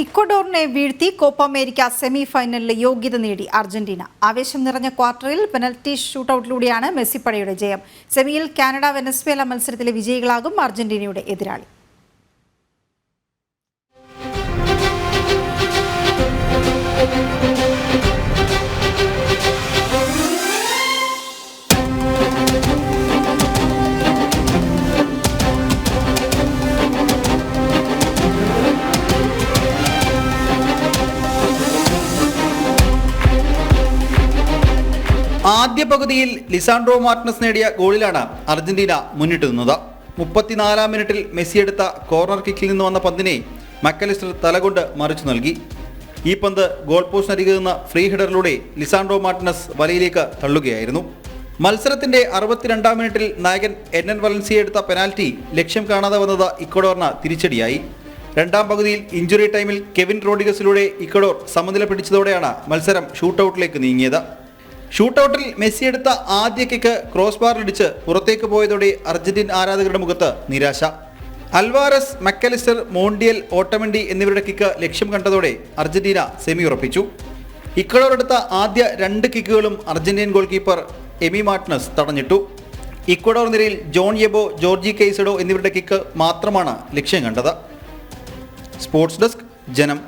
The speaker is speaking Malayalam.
ഇക്വഡോറിനെ വീഴ്ത്തി കോപ്പ അമേരിക്ക സെമി ഫൈനലിൽ യോഗ്യത നേടി അർജന്റീന. ആവേശം നിറഞ്ഞ ക്വാർട്ടറിൽ പെനൽറ്റി ഷൂട്ടൌട്ടിലൂടെയാണ് മെസ്സിപ്പടയുടെ ജയം. സെമിയിൽ കാനഡ വെനസ്വേല മത്സരത്തിലെ വിജയികളാകും അർജന്റീനയുടെ എതിരാളി. ആദ്യ പകുതിയിൽ ലിസാൻഡ്രോ മാർട്ടിനസ് നേടിയ ഗോളിലാണ് അർജന്റീന മുന്നിട്ട് നിന്നത്. മുപ്പത്തിനാലാം മിനിറ്റിൽ മെസ്സി എടുത്ത കോർണർ കിക്കിൽ നിന്ന് വന്ന പന്തിനെ മക്കലിസ്റ്റർ തലകൊണ്ട് മറിച്ചു നൽകി. ഈ പന്ത് ഗോൾ പോസ്റ്റിനരികിൽ നിന്ന് ഫ്രീ ഹിഡറിലൂടെ ലിസാൻഡ്രോ മാർട്ടിനസ് വലയിലേക്ക് തള്ളുകയായിരുന്നു. മത്സരത്തിന്റെ അറുപത്തിരണ്ടാം മിനിറ്റിൽ നായകൻ എൻ എൻ വലൻസിയ എടുത്ത പെനാൽറ്റി ലക്ഷ്യം കാണാതെ വന്നത് ഇക്വഡോറിന് തിരിച്ചടിയായി. രണ്ടാം പകുതിയിൽ ഇഞ്ചുറി ടൈമിൽ കെവിൻ റോഡിഗസിലൂടെ ഇക്വഡോർ സമനില പിടിച്ചതോടെയാണ് മത്സരം ഷൂട്ടൌട്ടിലേക്ക് നീങ്ങിയത്. ഷൂട്ടൌട്ടിൽ മെസ്സി എടുത്ത ആദ്യ കിക്ക് ക്രോസ് ബാറിലിടിച്ച് പുറത്തേക്ക് പോയതോടെ അർജന്റീൻ ആരാധകരുടെ മുഖത്ത് നിരാശ. അൽവാരസ് മക്കലിസ്റ്റർ മോണ്ടിയൽ ഓട്ടമണ്ടി എന്നിവരുടെ കിക്ക് ലക്ഷ്യം കണ്ടതോടെ അർജന്റീന സെമി ഉറപ്പിച്ചു. ഇക്കളോർ എടുത്ത ആദ്യ രണ്ട് കിക്കുകളും Argentine goalkeeper Emi Martinez തടഞ്ഞിട്ടു. ഇക്വഡോർ നിരയിൽ ജോൺ യെബോ ജോർജി കെയ്സഡോ എന്നിവരുടെ കിക്ക് മാത്രമാണ് ലക്ഷ്യം കണ്ടത്. സ്പോർട്സ് ഡെസ്ക് ജനം.